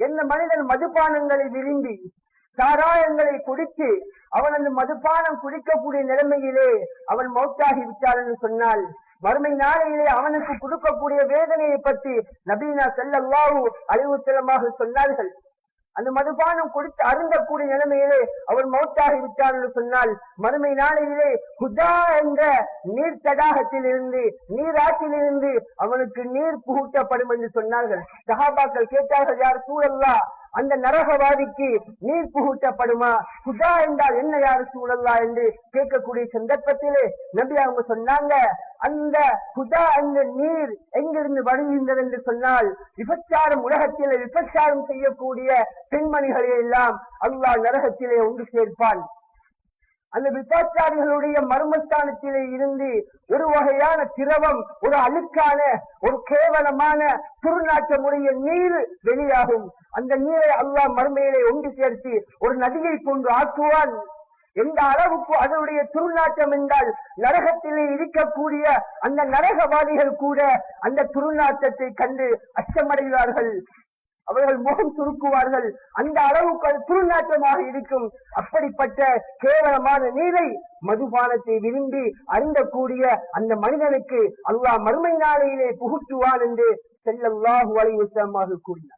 எந்த மனிதன் மதுபானங்களை விரும்பி சாராயங்களை குடித்து அவன் அந்த மதுபானம் குடிக்கக்கூடிய நிலைமையிலே அவன் மௌத்தாகி விட்டான் என்று சொன்னால் வறுமை நாளையிலே அவனுக்கு கொடுக்கக்கூடிய வேதனையை பற்றி நபீனா செல்லல்லாஹு அறிவுத்தலமாக சொன்னார்கள். அந்த மதுபானம் கொடுத்து அருந்தக்கூடிய நிலைமையிலே அவர் மௌத்தாகி விட்டார் என்று சொன்னால் மறுமை நாளையிலே குதா என்ற நீர் தடாகத்தில் இருந்து நீராற்றில் இருந்து அவனுக்கு நீர் புகுட்டப்படும் என்று சொன்னார்கள். சகாபாக்கள் கேட்டார்கள் யார் சூழல்லா? அந்த நரகவாதிக்கு நீர் புகுட்டப்படுமா குதா என்றால் என்ன யார் சூழல்லா? என்று கேட்கக்கூடிய சந்தர்ப்பத்திலே நம்பி அவங்க சொன்னாங்க அந்த குதா என்ற நீர் எங்கிருந்து வருகின்றது என்று சொன்னால் விபச்சாரம் உலகத்திலே விபச்சாரம் செய்யக்கூடிய பெண்மணிகளை எல்லாம் அல்லாஹ் நரகத்திலே ஒன்று சேர்ப்பான். அந்த விபச்சாரிகளுடைய மர்மஸ்தானத்திலே இருந்து ஒரு வகையான திரவம் ஒரு அழுக்கான ஒரு கேவலமான துர்நாற்றமுடைய நீர் வெளியாகும். அந்த நீரை அல்லாஹ் மறுமையிலே ஒன்று சேர்த்து ஒரு நதியை கொண்டு ஆக்குவான். எந்த அளவுக்கு அதனுடைய துருநாற்றம் என்றால் நரகத்திலே இருக்கக்கூடிய அந்த நரகவாதிகள் கூட அந்த துருநாற்றத்தை கண்டு அச்சமடைவார்கள். அவர்கள் முகம் சுருக்குவார்கள். அந்த அளவுக்கு அது துருநாற்றமாக இருக்கும். அப்படிப்பட்ட கேவலமான நீரை மதுபானத்தை விரும்பி அருந்தக்கூடிய அந்த மனிதனுக்கு அல்லாஹ் மறுமை நாளையிலே புகுத்துவான் என்று செல்லல்லாஹு அலைவசமாக கூறினார்.